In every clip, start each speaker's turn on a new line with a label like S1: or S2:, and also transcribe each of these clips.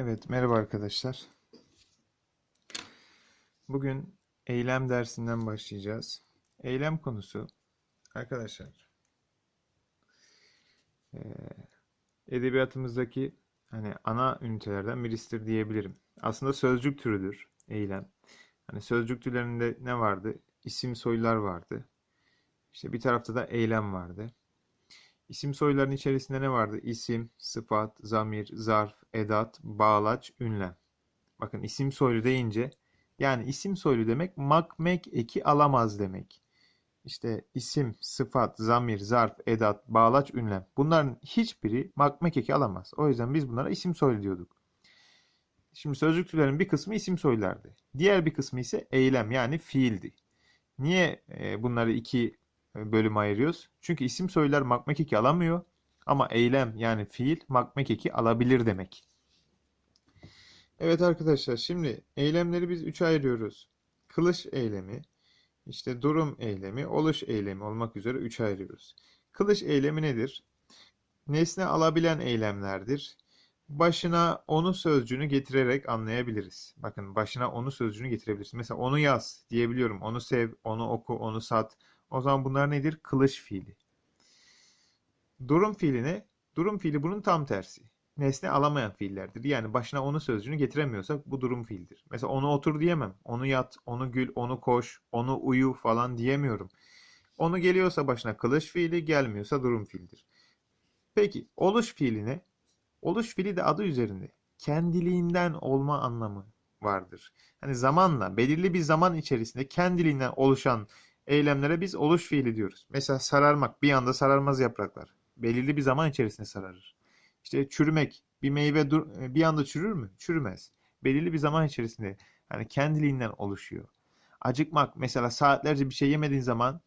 S1: Evet, merhaba arkadaşlar. Bugün eylem dersinden başlayacağız. Eylem konusu arkadaşlar eee, edebiyatımızdaki hani ana ünitelerden birisidir diyebilirim. Aslında sözcük türüdür eylem. Hani sözcük türlerinde ne vardı? İsim soylar vardı. İşte bir tarafta da eylem vardı. İsim soyların içerisinde ne vardı? İsim, sıfat, zamir, zarf, edat, bağlaç, ünlem. Bakın isim soylu deyince yani isim soylu demek mak, mek, eki alamaz demek. İşte isim, sıfat, zamir, zarf, edat, bağlaç, ünlem. Bunların hiçbiri mak, mek, eki alamaz. O yüzden biz bunlara isim soylu diyorduk. Şimdi sözcük türlerinin bir kısmı isim soylardı. Diğer bir kısmı ise eylem yani fiildi. Niye e, bunları iki bölüm ayırıyoruz? Çünkü isim soylar makmek eki alamıyor ama eylem yani fiil makmek eki alabilir demek. Evet arkadaşlar şimdi eylemleri biz üçe ayırıyoruz. Kılış eylemi, işte durum eylemi, oluş eylemi olmak üzere üçe ayırıyoruz. Kılış eylemi nedir? Nesne alabilen eylemlerdir. Başına onu sözcüğünü getirerek anlayabiliriz. Bakın başına onu sözcüğünü getirebiliriz. Mesela onu yaz diyebiliyorum. Onu sev, onu oku, onu sat. O zaman bunlar nedir? Kılış fiili. Durum fiili ne? Durum fiili bunun tam tersi. Nesne alamayan fiillerdir. Yani başına onu sözcüğünü getiremiyorsak bu durum fiildir. Mesela onu otur diyemem. Onu yat, onu gül, onu koş, onu uyu falan diyemiyorum. Onu geliyorsa başına kılış fiili, gelmiyorsa durum fiildir. Peki oluş fiili ne? Oluş fiili de adı üzerinde. Kendiliğinden olma anlamı vardır. Hani zamanla, belirli bir zaman içerisinde kendiliğinden oluşan eylemlere biz oluş fiili diyoruz. Mesela sararmak, bir anda sararmaz yapraklar. Belirli bir zaman içerisinde sararır. İşte çürümek, bir meyve dur- bir anda çürür mü? Çürümez. Belirli bir zaman içerisinde yani kendiliğinden oluşuyor. Acıkmak, mesela saatlerce bir şey yemediğin zaman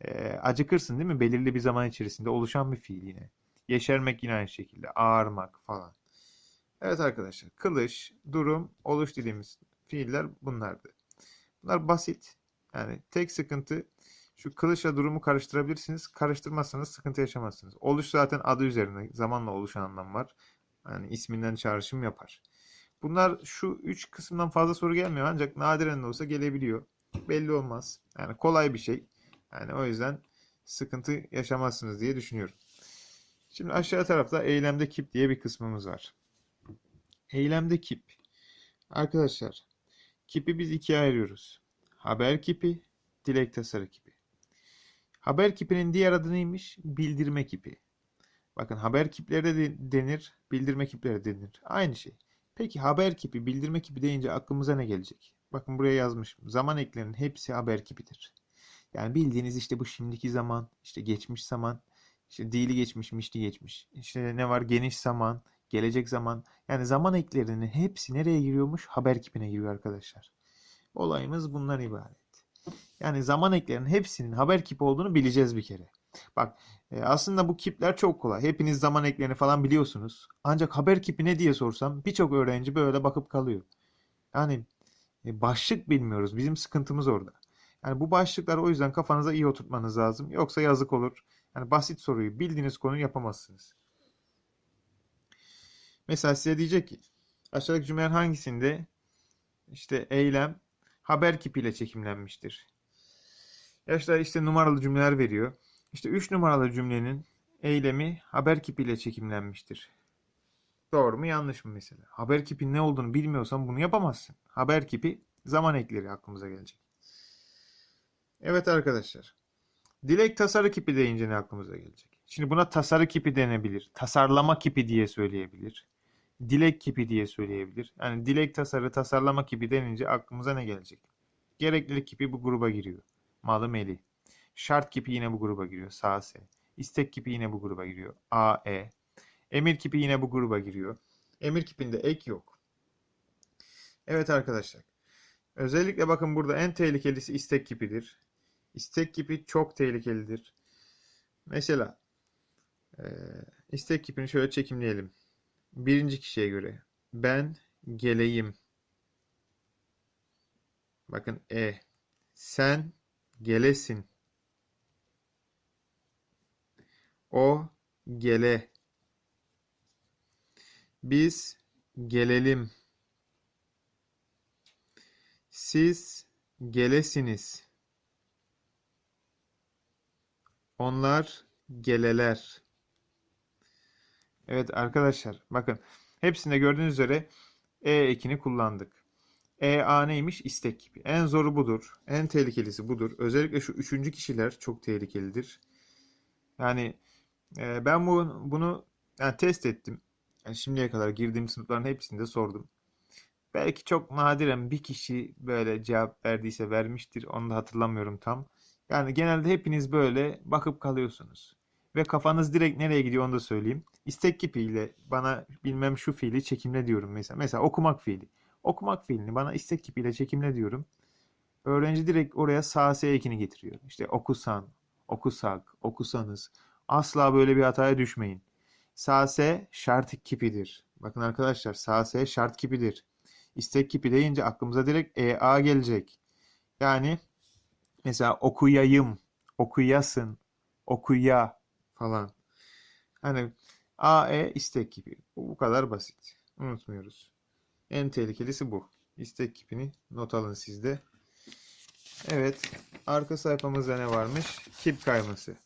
S1: e, acıkırsın değil mi? Belirli bir zaman içerisinde oluşan bir fiil yine. Yeşermek yine aynı şekilde. Ağarmak falan. Evet arkadaşlar. Kılış, durum, oluş dediğimiz fiiller bunlardı. Bunlar basit. Yani tek sıkıntı şu kılıçla durumu karıştırabilirsiniz. Karıştırmazsanız sıkıntı yaşamazsınız. Oluş zaten adı üzerine zamanla oluşan anlam var. Yani isminden çağrışım yapar. Bunlar şu üç kısımdan fazla soru gelmiyor ancak nadiren de olsa gelebiliyor. Belli olmaz. Yani kolay bir şey. Yani o yüzden sıkıntı yaşamazsınız diye düşünüyorum. Şimdi aşağı tarafta eylemde kip diye bir kısmımız var. Eylemde kip. Arkadaşlar kipi biz ikiye ayırıyoruz. Haber kipi, dilek tasarı kipi. Haber kipinin diğer adı neymiş? Bildirme kipi. Bakın haber kipleri de denir, bildirme kipleri de denir. Aynı şey. Peki haber kipi, bildirme kipi deyince aklımıza ne gelecek? Bakın buraya yazmışım. Zaman eklerinin hepsi haber kipidir. Yani bildiğiniz işte bu şimdiki zaman, işte geçmiş zaman, işte dili geçmiş, mişli geçmiş. İşte ne var? Geniş zaman, gelecek zaman. Yani zaman eklerinin hepsi nereye giriyormuş? Haber kipine giriyor arkadaşlar. Olayımız bundan ibaret. Yani zaman eklerinin hepsinin haber kipi olduğunu bileceğiz bir kere. Bak e, aslında bu kipler çok kolay. Hepiniz zaman eklerini falan biliyorsunuz. Ancak haber kipi ne diye sorsam birçok öğrenci böyle bakıp kalıyor. Yani e, başlık bilmiyoruz. Bizim sıkıntımız orada. Yani bu başlıkları o yüzden kafanıza iyi oturtmanız lazım. Yoksa yazık olur. Yani basit soruyu bildiğiniz konuyu yapamazsınız. Mesela size diyecek ki aşağıdaki cümlelerin hangisinde işte eylem haber kipiyle çekimlenmiştir. Yaşlar işte numaralı cümleler veriyor. İşte 3 numaralı cümlenin eylemi haber kipiyle çekimlenmiştir. Doğru mu yanlış mı mesela? Haber kipi ne olduğunu bilmiyorsan bunu yapamazsın. Haber kipi zaman ekleri aklımıza gelecek. Evet arkadaşlar. Dilek tasarı kipi deyince ne aklımıza gelecek? Şimdi buna tasarı kipi denebilir. Tasarlama kipi diye söyleyebilir. Dilek kipi diye söyleyebilir. Yani dilek tasarı, tasarlama kipi denince aklımıza ne gelecek? Gereklilik kipi bu gruba giriyor. Malı meli. Şart kipi yine bu gruba giriyor. Sağ S. İstek kipi yine bu gruba giriyor. A, E. Emir kipi yine bu gruba giriyor. Emir kipinde ek yok. Evet arkadaşlar. Özellikle bakın burada en tehlikelisi istek kipidir. İstek kipi çok tehlikelidir. Mesela e, istek kipini şöyle çekimleyelim. Birinci kişiye göre. Ben geleyim. Bakın E. Sen gelesin. O gele. Biz gelelim. Siz gelesiniz. Onlar geleler. Evet arkadaşlar bakın hepsinde gördüğünüz üzere e ekini kullandık. E a neymiş? İstek gibi. En zoru budur. En tehlikelisi budur. Özellikle şu üçüncü kişiler çok tehlikelidir. Yani e, ben bu, bunu yani test ettim. Yani şimdiye kadar girdiğim sınıfların hepsinde sordum. Belki çok nadiren bir kişi böyle cevap verdiyse vermiştir. Onu da hatırlamıyorum tam. Yani genelde hepiniz böyle bakıp kalıyorsunuz. Ve kafanız direkt nereye gidiyor onu da söyleyeyim. İstek kipiyle bana bilmem şu fiili çekimle diyorum mesela. Mesela okumak fiili. Okumak fiilini bana istek kipiyle çekimle diyorum. Öğrenci direkt oraya sağ S ekini getiriyor. İşte okusan, okusak, okusanız. Asla böyle bir hataya düşmeyin. Sağ S şart kipidir. Bakın arkadaşlar sağ S şart kipidir. İstek kipi deyince aklımıza direkt EA gelecek. Yani mesela okuyayım, okuyasın, okuya falan. Hani AE istek kipi. Bu, bu kadar basit. Unutmuyoruz. En tehlikelisi bu. İstek kipini not alın sizde. Evet. Arka sayfamızda ne varmış? Kip kayması.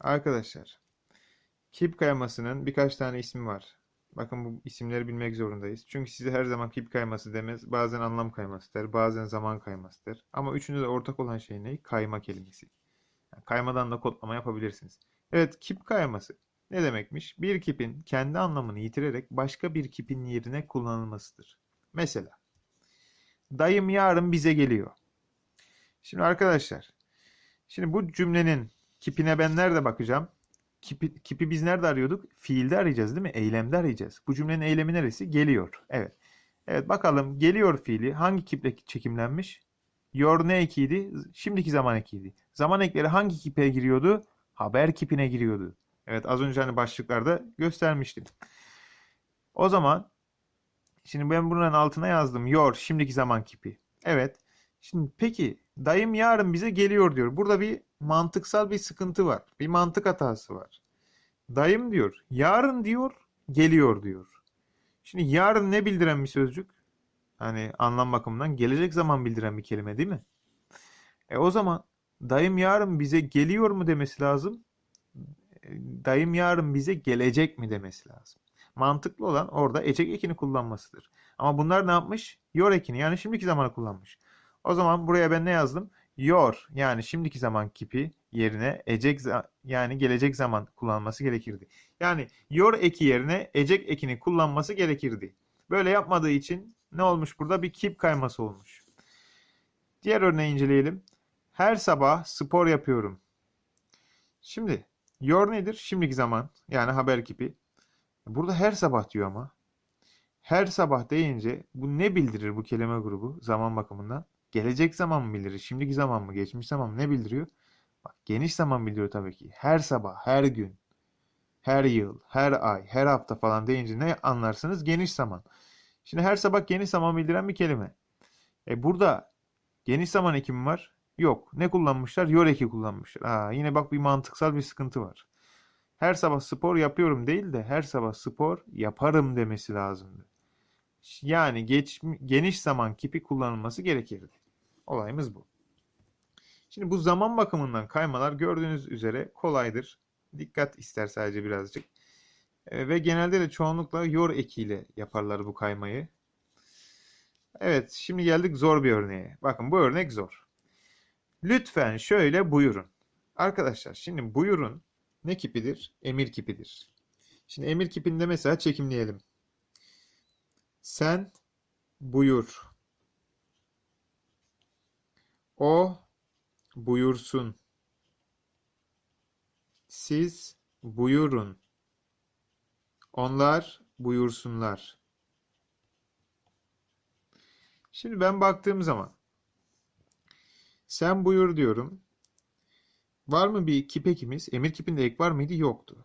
S1: Arkadaşlar. Kip kaymasının birkaç tane ismi var. Bakın bu isimleri bilmek zorundayız. Çünkü size her zaman kip kayması demez. Bazen anlam kayması der. Bazen zaman kayması der. Ama üçünde de ortak olan şey ne? Kayma kelimesi. Yani kaymadan da kodlama yapabilirsiniz. Evet kip kayması. Ne demekmiş? Bir kipin kendi anlamını yitirerek başka bir kipin yerine kullanılmasıdır. Mesela dayım yarın bize geliyor. Şimdi arkadaşlar şimdi bu cümlenin kipine ben nerede bakacağım? Kipi, kipi biz nerede arıyorduk? Fiilde arayacağız değil mi? Eylemde arayacağız. Bu cümlenin eylemi neresi? Geliyor. Evet. Evet bakalım geliyor fiili hangi kiple çekimlenmiş? Your ne ekiydi? Şimdiki zaman ekiydi. Zaman ekleri hangi kipe giriyordu? Haber kipine giriyordu. Evet az önce hani başlıklarda göstermiştim. O zaman şimdi ben bunun altına yazdım. Your şimdiki zaman kipi. Evet. Şimdi peki dayım yarın bize geliyor diyor. Burada bir mantıksal bir sıkıntı var. Bir mantık hatası var. Dayım diyor. Yarın diyor. Geliyor diyor. Şimdi yarın ne bildiren bir sözcük? Hani anlam bakımından gelecek zaman bildiren bir kelime değil mi? E o zaman dayım yarın bize geliyor mu demesi lazım. E, Dayım yarın bize gelecek mi demesi lazım. Mantıklı olan orada ecek ekini kullanmasıdır. Ama bunlar ne yapmış? Yor ekini yani şimdiki zamanı kullanmış. O zaman buraya ben ne yazdım? Your yani şimdiki zaman kipi yerine ecek yani gelecek zaman kullanması gerekirdi. Yani your eki yerine ecek ekini kullanması gerekirdi. Böyle yapmadığı için ne olmuş burada? Bir kip kayması olmuş. Diğer örneği inceleyelim. Her sabah spor yapıyorum. Şimdi your nedir? Şimdiki zaman yani haber kipi. Burada her sabah diyor ama. Her sabah deyince bu ne bildirir bu kelime grubu zaman bakımından? Gelecek zaman mı bildirir? Şimdiki zaman mı? Geçmiş zaman mı? Ne bildiriyor? Bak, geniş zaman bildiriyor tabii ki. Her sabah, her gün, her yıl, her ay, her hafta falan deyince ne anlarsınız? Geniş zaman. Şimdi her sabah geniş zaman bildiren bir kelime. E burada geniş zaman ekimi var. Yok. Ne kullanmışlar? Yor eki kullanmışlar. Aa, yine bak bir mantıksal bir sıkıntı var. Her sabah spor yapıyorum değil de her sabah spor yaparım demesi lazımdı. Yani geç, geniş zaman kipi kullanılması gerekirdi. Olayımız bu. Şimdi bu zaman bakımından kaymalar gördüğünüz üzere kolaydır. Dikkat ister sadece birazcık. E, ve genelde de çoğunlukla yor ekiyle yaparlar bu kaymayı. Evet, şimdi geldik zor bir örneğe. Bakın bu örnek zor. Lütfen şöyle buyurun. Arkadaşlar şimdi buyurun ne kipidir? Emir kipidir. Şimdi emir kipinde mesela çekimleyelim. Sen buyur. O buyursun. Siz buyurun. Onlar buyursunlar. Şimdi ben baktığım zaman sen buyur diyorum. Var mı bir kip ekimiz? Emir kipinde ek var mıydı? Yoktu.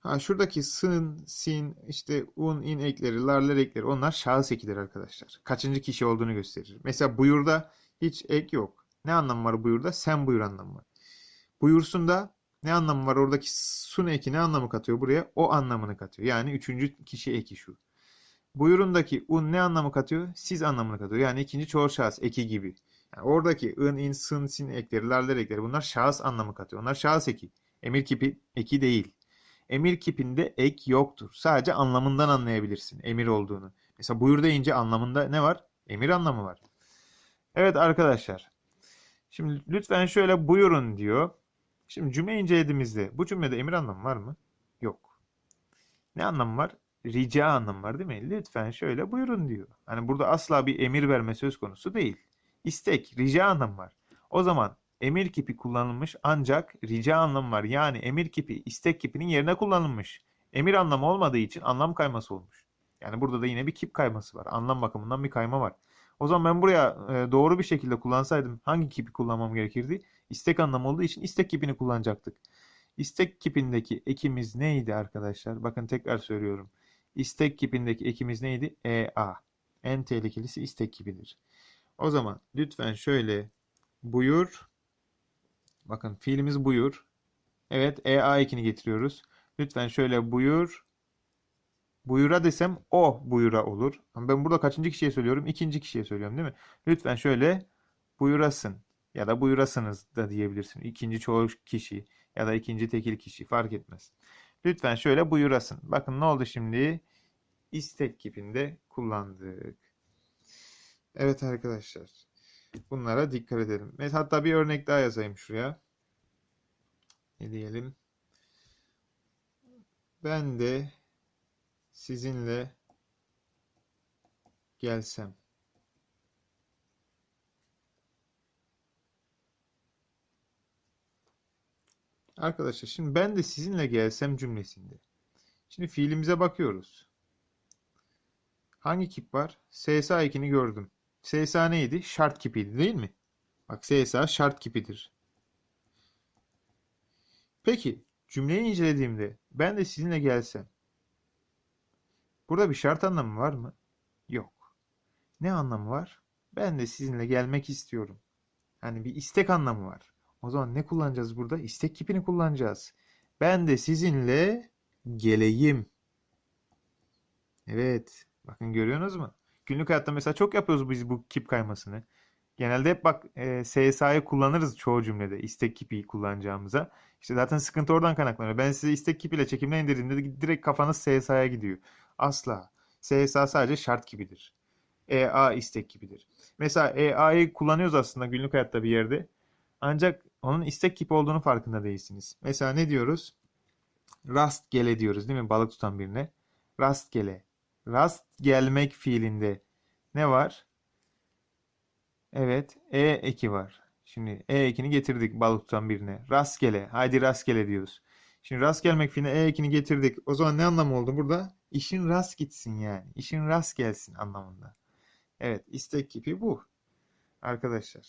S1: Ha şuradaki sın, sin, işte un, in ekleri, larlar ekleri onlar şahıs ekidir arkadaşlar. Kaçıncı kişi olduğunu gösterir. Mesela buyurda hiç ek yok. Ne anlamı var buyurda? Sen buyur anlamı var. Buyursun da ne anlamı var? Oradaki sun eki ne anlamı katıyor buraya? O anlamını katıyor. Yani üçüncü kişi eki şu. Buyurundaki un ne anlamı katıyor? Siz anlamını katıyor. Yani ikinci çoğul şahıs eki gibi. Yani oradaki ın, in, sın, sin ekleri, laller ekleri bunlar şahıs anlamı katıyor. Onlar şahıs eki. Emir kipi eki değil. Emir kipinde ek yoktur. Sadece anlamından anlayabilirsin emir olduğunu. Mesela buyur deyince anlamında ne var? Emir anlamı var. Evet arkadaşlar. Şimdi lütfen şöyle buyurun diyor. Şimdi cümle incelediğimizde bu cümlede emir anlamı var mı? Yok. Ne anlamı var? Rica anlamı var değil mi? Lütfen şöyle buyurun diyor. Hani burada asla bir emir verme söz konusu değil. İstek, rica anlamı var. O zaman emir kipi kullanılmış ancak rica anlamı var. Yani emir kipi istek kipinin yerine kullanılmış. Emir anlamı olmadığı için anlam kayması olmuş. Yani burada da yine bir kip kayması var. Anlam bakımından bir kayma var. O zaman ben buraya e, doğru bir şekilde kullansaydım hangi kipi kullanmam gerekirdi? İstek anlamı olduğu için istek kipini kullanacaktık. İstek kipindeki ekimiz neydi arkadaşlar? Bakın tekrar söylüyorum. İstek kipindeki ekimiz neydi? EA. En tehlikelisi istek kipidir. O zaman lütfen şöyle buyur. Bakın fiilimiz buyur. Evet EA ekini getiriyoruz. Lütfen şöyle buyur. Buyura desem o buyura olur. Ama ben burada kaçıncı kişiye söylüyorum? İkinci kişiye söylüyorum değil mi? Lütfen şöyle buyurasın ya da buyurasınız da diyebilirsin. İkinci çoğul kişi ya da ikinci tekil kişi fark etmez. Lütfen şöyle buyurasın. Bakın ne oldu şimdi? İstek kipinde kullandık. Evet arkadaşlar. Bunlara dikkat edelim. Mesela hatta bir örnek daha yazayım şuraya. Ne diyelim? Ben de sizinle gelsem. Arkadaşlar şimdi ben de sizinle gelsem cümlesinde. Şimdi fiilimize bakıyoruz. Hangi kip var? SSA ekini gördüm. SSA neydi? Şart kipiydi değil mi? Bak SSA şart kipidir. Peki cümleyi incelediğimde ben de sizinle gelsem. Burada bir şart anlamı var mı? Yok. Ne anlamı var? Ben de sizinle gelmek istiyorum. Hani bir istek anlamı var. O zaman ne kullanacağız burada? İstek kipini kullanacağız. Ben de sizinle geleyim. Evet. Bakın görüyorsunuz mu? Günlük hayatta mesela çok yapıyoruz biz bu kip kaymasını. Genelde hep bak e, SSA'yı kullanırız çoğu cümlede istek kipi kullanacağımıza. İşte zaten sıkıntı oradan kaynaklanıyor. Ben size istek kipiyle çekimle indirdiğimde direkt kafanız SSA'ya gidiyor. Asla. SSA sadece şart kipidir. EA istek kipidir. Mesela EA'yı kullanıyoruz aslında günlük hayatta bir yerde. Ancak onun istek kipi olduğunu farkında değilsiniz. Mesela ne diyoruz? Rastgele diyoruz değil mi? Balık tutan birine. Rastgele. Rast gelmek fiilinde ne var? Evet, e eki var. Şimdi e ekini getirdik balık tutan birine. Rastgele. Haydi rastgele diyoruz. Şimdi rast gelmek fiiline e ekini getirdik. O zaman ne anlamı oldu burada? İşin rast gitsin yani. İşin rast gelsin anlamında. Evet, istek kipi bu. Arkadaşlar.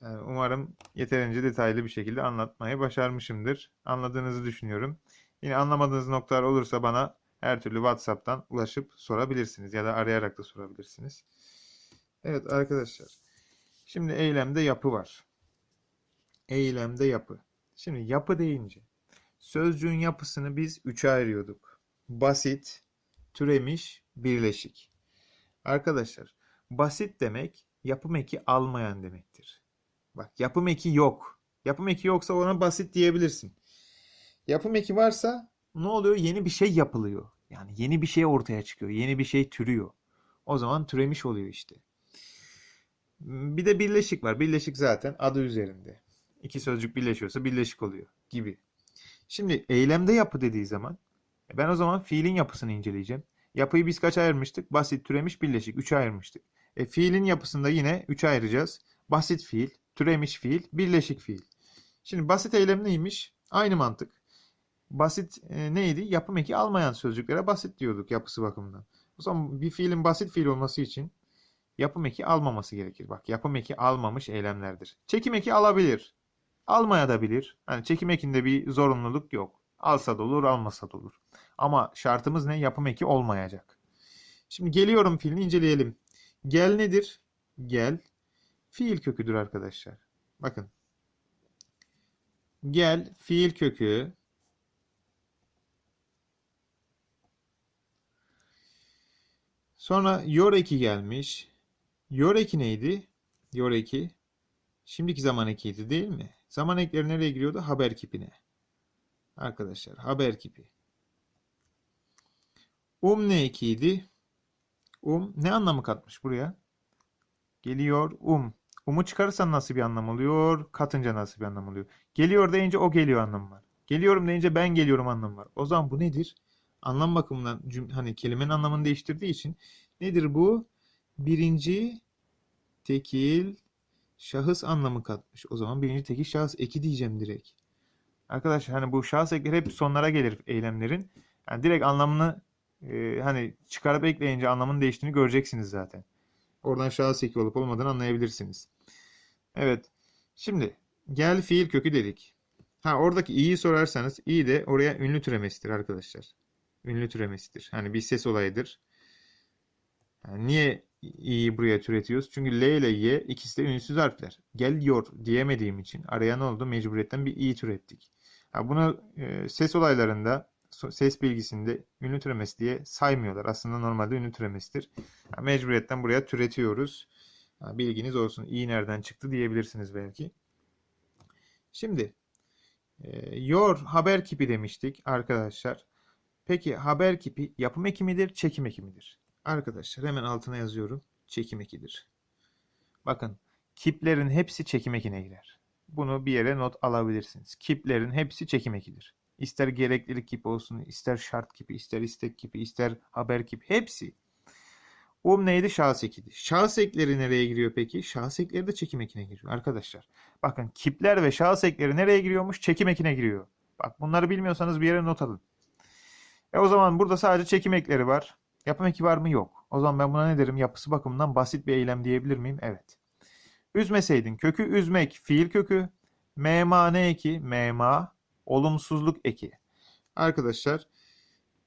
S1: Umarım yeterince detaylı bir şekilde anlatmayı başarmışımdır. Anladığınızı düşünüyorum. Yine anlamadığınız noktalar olursa bana her türlü WhatsApp'tan ulaşıp sorabilirsiniz ya da arayarak da sorabilirsiniz. Evet arkadaşlar. Şimdi eylemde yapı var. Eylemde yapı. Şimdi yapı deyince sözcüğün yapısını biz üçe ayırıyorduk. Basit, türemiş, birleşik. Arkadaşlar basit demek yapım eki almayan demektir. Bak yapım eki yok. Yapım eki yoksa ona basit diyebilirsin. Yapım eki varsa ne oluyor? Yeni bir şey yapılıyor. Yani yeni bir şey ortaya çıkıyor. Yeni bir şey türüyor. O zaman türemiş oluyor işte. Bir de birleşik var. Birleşik zaten adı üzerinde. İki sözcük birleşiyorsa birleşik oluyor gibi. Şimdi eylemde yapı dediği zaman e ben o zaman fiilin yapısını inceleyeceğim. Yapıyı biz kaç ayırmıştık? Basit, türemiş, birleşik. Üçe ayırmıştık. E, fiilin yapısında yine üçe ayıracağız. Basit fiil, türemiş fiil, birleşik fiil. Şimdi basit eylem neymiş? Aynı mantık. Basit e, neydi? Yapım eki almayan sözcüklere basit diyorduk yapısı bakımından. O zaman bir fiilin basit fiil olması için yapım eki almaması gerekir. Bak yapım eki almamış eylemlerdir. Çekim eki alabilir. Almaya da bilir. Yani çekim ekinde bir zorunluluk yok. Alsa da olur, almasa da olur. Ama şartımız ne? Yapım eki olmayacak. Şimdi geliyorum fiilini inceleyelim. Gel nedir? Gel. Fiil köküdür arkadaşlar. Bakın. Gel fiil kökü Sonra yor eki gelmiş. Yor eki neydi? Yor eki. Şimdiki zaman ekiydi değil mi? Zaman ekleri nereye giriyordu? Haber kipine. Arkadaşlar haber kipi. Um ne ekiydi? Um ne anlamı katmış buraya? Geliyor um. Um'u çıkarırsan nasıl bir anlam oluyor? Katınca nasıl bir anlam oluyor? Geliyor deyince o geliyor anlamı var. Geliyorum deyince ben geliyorum anlamı var. O zaman bu nedir? Anlam bakımından cüm- hani kelimenin anlamını değiştirdiği için nedir bu? Birinci tekil şahıs anlamı katmış. O zaman birinci tekil şahıs eki diyeceğim direkt. Arkadaşlar hani bu şahıs ekleri hep sonlara gelir eylemlerin. Yani direkt anlamını e, hani çıkarıp ekleyince anlamının değiştiğini göreceksiniz zaten. Oradan şahıs eki olup olmadığını anlayabilirsiniz. Evet. Şimdi gel fiil kökü dedik. Ha oradaki i'yi sorarsanız i de oraya ünlü türemesidir arkadaşlar. Ünlü türemesidir. Hani bir ses olayıdır. Yani niye i'yi buraya türetiyoruz? Çünkü L ile Y ikisi de ünsüz harfler. Geliyor diyemediğim için araya ne oldu? Mecburiyetten bir i türettik. Ha, bunu e, ses olaylarında ses bilgisinde ünlü türemesi diye saymıyorlar. Aslında normalde ünlü türemesidir. Ha, mecburiyetten buraya türetiyoruz. Bilginiz olsun. İ nereden çıktı diyebilirsiniz belki. Şimdi e, your haber kipi demiştik arkadaşlar. Peki haber kipi yapım eki midir, çekim eki midir? Arkadaşlar hemen altına yazıyorum. Çekim ekidir. Bakın kiplerin hepsi çekim ekine girer. Bunu bir yere not alabilirsiniz. Kiplerin hepsi çekim ekidir. İster gereklilik kipi olsun, ister şart kipi, ister istek kipi, ister haber kipi hepsi. Um neydi? Şahıs ekiydi. Şahıs ekleri nereye giriyor peki? Şahıs ekleri de çekim ekine giriyor arkadaşlar. Bakın kipler ve şahıs ekleri nereye giriyormuş? Çekim ekine giriyor. Bak bunları bilmiyorsanız bir yere not alın. E o zaman burada sadece çekim ekleri var. Yapım eki var mı? Yok. O zaman ben buna ne derim? Yapısı bakımından basit bir eylem diyebilir miyim? Evet. Üzmeseydin kökü üzmek fiil kökü. Mema ne eki? Mema olumsuzluk eki. Arkadaşlar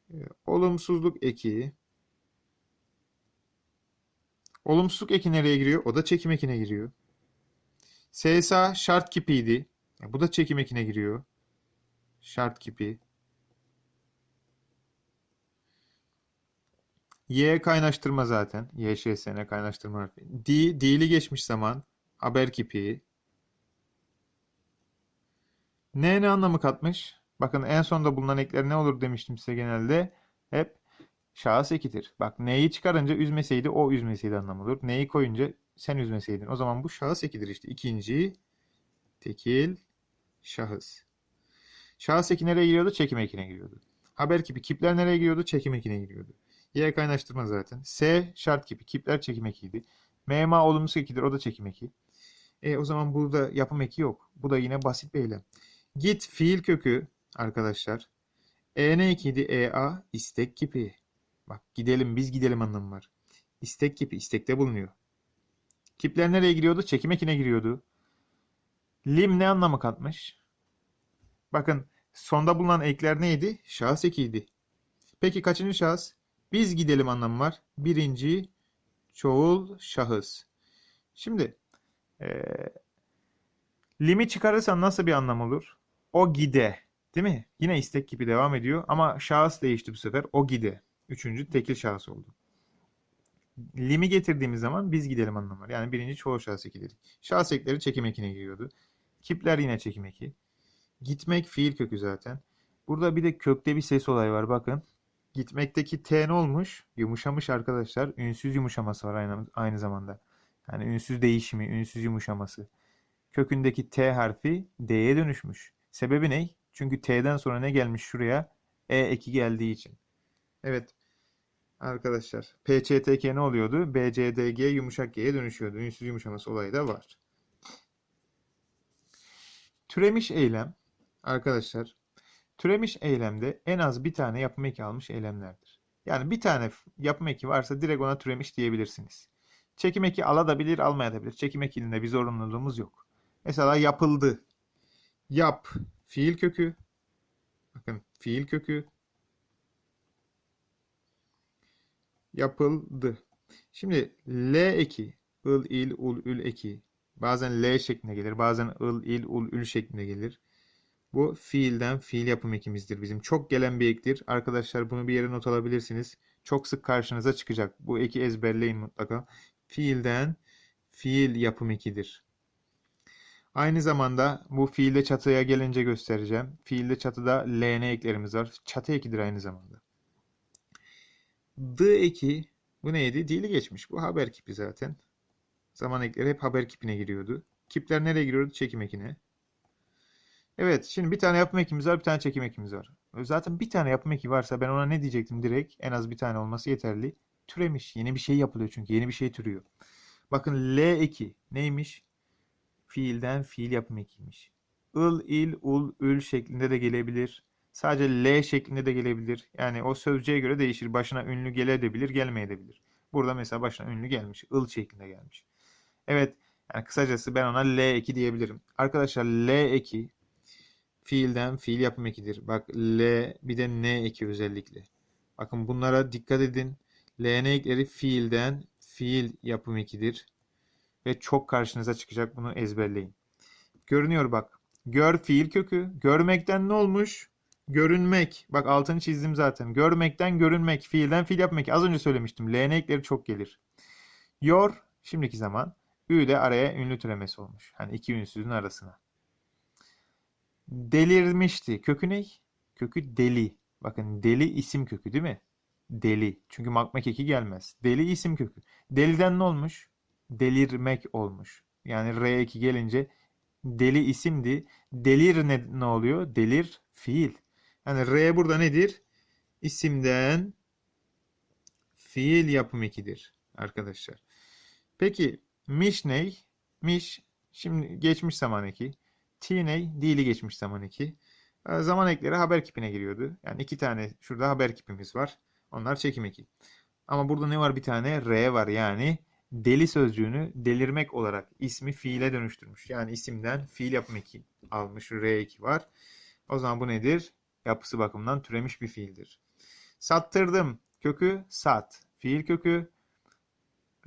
S1: e, olumsuzluk eki olumsuzluk eki nereye giriyor? O da çekim ekine giriyor. SSA şart kipiydi. Bu da çekim ekine giriyor. Şart kipi. Y kaynaştırma zaten. YŞSN kaynaştırma. D, D'li geçmiş zaman. Haber kipi. N ne anlamı katmış? Bakın en sonda bulunan ekler ne olur demiştim size genelde. Hep şahıs ekidir. Bak neyi çıkarınca üzmeseydi o üzmeseydi anlamı olur. Neyi koyunca sen üzmeseydin. O zaman bu şahıs ekidir işte. İkinci tekil şahıs. Şahıs eki nereye giriyordu? Çekim ekine giriyordu. Haber kipi. Kipler nereye giriyordu? Çekim ekine giriyordu. Y kaynaştırma zaten. S şart kipi. Kipler çekim ekiydi. MMA olumsuz ekidir. O da çekim eki. E, o zaman burada yapım eki yok. Bu da yine basit bir eylem. Git fiil kökü arkadaşlar. E ne ekiydi? EA istek kipi. Bak gidelim biz gidelim anlamı var. İstek kipi istekte bulunuyor. Kipler nereye giriyordu? Çekim ekine giriyordu. Lim ne anlamı katmış? Bakın sonda bulunan ekler neydi? Şahıs ekiydi. Peki kaçıncı şahıs? Biz gidelim anlamı var. Birinci çoğul şahıs. Şimdi eee limi çıkarırsan nasıl bir anlam olur? O gide. Değil mi? Yine istek gibi devam ediyor ama şahıs değişti bu sefer. O gide. Üçüncü tekil şahıs oldu. Limi getirdiğimiz zaman biz gidelim anlamı var. Yani birinci çoğul şahıs eki dedik. Şahıs ekleri çekim ekine giriyordu. Kipler yine çekim eki. Gitmek fiil kökü zaten. Burada bir de kökte bir ses olayı var bakın. Gitmekteki T ne olmuş? Yumuşamış arkadaşlar. Ünsüz yumuşaması var aynı, aynı zamanda. Yani ünsüz değişimi, ünsüz yumuşaması. Kökündeki T harfi D'ye dönüşmüş. Sebebi ne? Çünkü T'den sonra ne gelmiş şuraya? E eki geldiği için. Evet. Arkadaşlar PÇTK ne oluyordu? BCDG yumuşak G'ye dönüşüyordu. Ünsüz yumuşaması olayı da var. Türemiş eylem arkadaşlar Türemiş eylemde en az bir tane yapım eki almış eylemlerdir. Yani bir tane yapım eki varsa direkt ona türemiş diyebilirsiniz. Çekim eki alabilir, almayabilir. Çekim ekinde bir zorunluluğumuz yok. Mesela yapıldı. Yap fiil kökü. Bakın fiil kökü. Yapıldı. Şimdi L eki, ıl, il, ul, ül eki. Bazen L şeklinde gelir. Bazen ıl, il, ul, ül şeklinde gelir. Bu fiilden fiil yapım ekimizdir bizim. Çok gelen bir ektir. Arkadaşlar bunu bir yere not alabilirsiniz. Çok sık karşınıza çıkacak. Bu eki ezberleyin mutlaka. Fiilden fiil yapım ekidir. Aynı zamanda bu fiilde çatıya gelince göstereceğim. Fiilde çatıda ln eklerimiz var. Çatı ekidir aynı zamanda. D eki bu neydi? Dili geçmiş. Bu haber kipi zaten. Zaman ekleri hep haber kipine giriyordu. Kipler nereye giriyordu? Çekim ekine. Evet, şimdi bir tane yapım ekimiz var, bir tane çekim ekimiz var. Zaten bir tane yapım eki varsa ben ona ne diyecektim direkt? En az bir tane olması yeterli. Türemiş. Yeni bir şey yapılıyor çünkü. Yeni bir şey türüyor. Bakın L eki neymiş? Fiilden fiil yapım ekiymiş. Il, il, ul, ül şeklinde de gelebilir. Sadece L şeklinde de gelebilir. Yani o sözcüğe göre değişir. Başına ünlü gelebilir, gelmeyebilir. Burada mesela başına ünlü gelmiş. Il şeklinde gelmiş. Evet. Yani kısacası ben ona L eki diyebilirim. Arkadaşlar L eki fiilden fiil yapım ekidir. Bak L bir de N eki özellikle. Bakın bunlara dikkat edin. LN ekleri fiilden fiil yapım ekidir. Ve çok karşınıza çıkacak bunu ezberleyin. Görünüyor bak. Gör fiil kökü. Görmekten ne olmuş? Görünmek. Bak altını çizdim zaten. Görmekten görünmek. Fiilden fiil yapmak. Az önce söylemiştim. LN ekleri çok gelir. Yor şimdiki zaman. Ü de araya ünlü türemesi olmuş. Hani iki ünsüzün arasına. Delirmişti. Kökü ne? Kökü deli. Bakın deli isim kökü değil mi? Deli. Çünkü makmak eki gelmez. Deli isim kökü. Deliden ne olmuş? Delirmek olmuş. Yani R2 gelince deli isimdi. Delir ne, ne oluyor? Delir fiil. Yani R burada nedir? İsimden fiil yapım ekidir arkadaşlar. Peki miş ne? Miş şimdi geçmiş zaman eki. T ne? Dili geçmiş zaman eki. E, Zaman ekleri haber kipine giriyordu. Yani iki tane şurada haber kipimiz var. Onlar çekim eki. Ama burada ne var? Bir tane R var. Yani deli sözcüğünü delirmek olarak ismi fiile dönüştürmüş. Yani isimden fiil yapım eki almış. R2 var. O zaman bu nedir? Yapısı bakımından türemiş bir fiildir. Sattırdım. Kökü sat. Fiil kökü.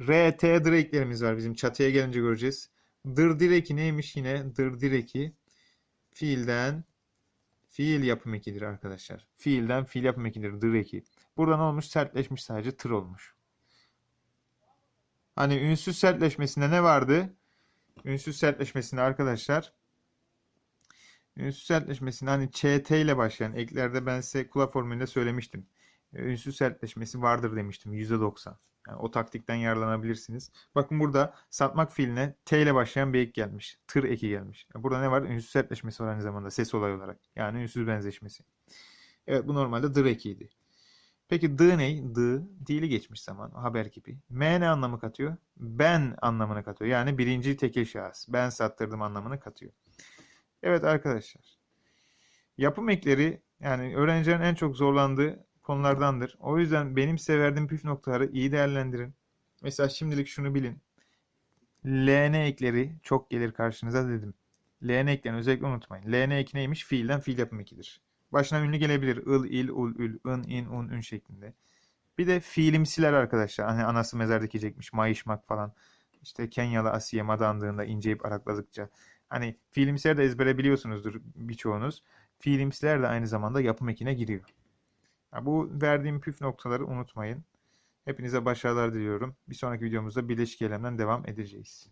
S1: R, T direklerimiz var bizim. Çatıya gelince göreceğiz. Dır direki neymiş yine? Dır direki fiilden fiil yapım ekidir arkadaşlar. Fiilden fiil yapım ekidir. Dır eki. Burada ne olmuş? Sertleşmiş sadece tır olmuş. Hani ünsüz sertleşmesinde ne vardı? Ünsüz sertleşmesinde arkadaşlar ünsüz sertleşmesinde hani ÇT ile başlayan eklerde ben size kula formülünde söylemiştim. Ünsüz sertleşmesi vardır demiştim. %90. Yani o taktikten yararlanabilirsiniz. Bakın burada satmak fiiline T ile başlayan bir ek gelmiş. Tır eki gelmiş. Burada ne var? Ünsüz sertleşmesi var aynı zamanda ses olay olarak. Yani ünsüz benzeşmesi. Evet bu normalde dır ekiydi. Peki d ne? D, dili geçmiş zaman. Haber kipi. M ne anlamı katıyor? Ben anlamını katıyor. Yani birinci tekil şahıs. Ben sattırdım anlamını katıyor. Evet arkadaşlar. Yapım ekleri yani öğrencilerin en çok zorlandığı konulardandır. O yüzden benim size verdiğim püf noktaları iyi değerlendirin. Mesela şimdilik şunu bilin. LN ekleri çok gelir karşınıza dedim. LN eklerini özellikle unutmayın. LN eki neymiş? Fiilden fiil yapım ekidir. Başına ünlü gelebilir. Il, il, ul, ül, ın, in, un, ün şeklinde. Bir de fiilimsiler arkadaşlar. Hani anası mezar dikecekmiş, mayışmak falan. İşte Kenyalı Asiye madandığında inceyip arakladıkça. Hani fiilimsiler de ezbere biliyorsunuzdur birçoğunuz. Fiilimsiler de aynı zamanda yapım ekine giriyor. Ya bu verdiğim püf noktaları unutmayın. Hepinize başarılar diliyorum. Bir sonraki videomuzda birleşik eylemden devam edeceğiz.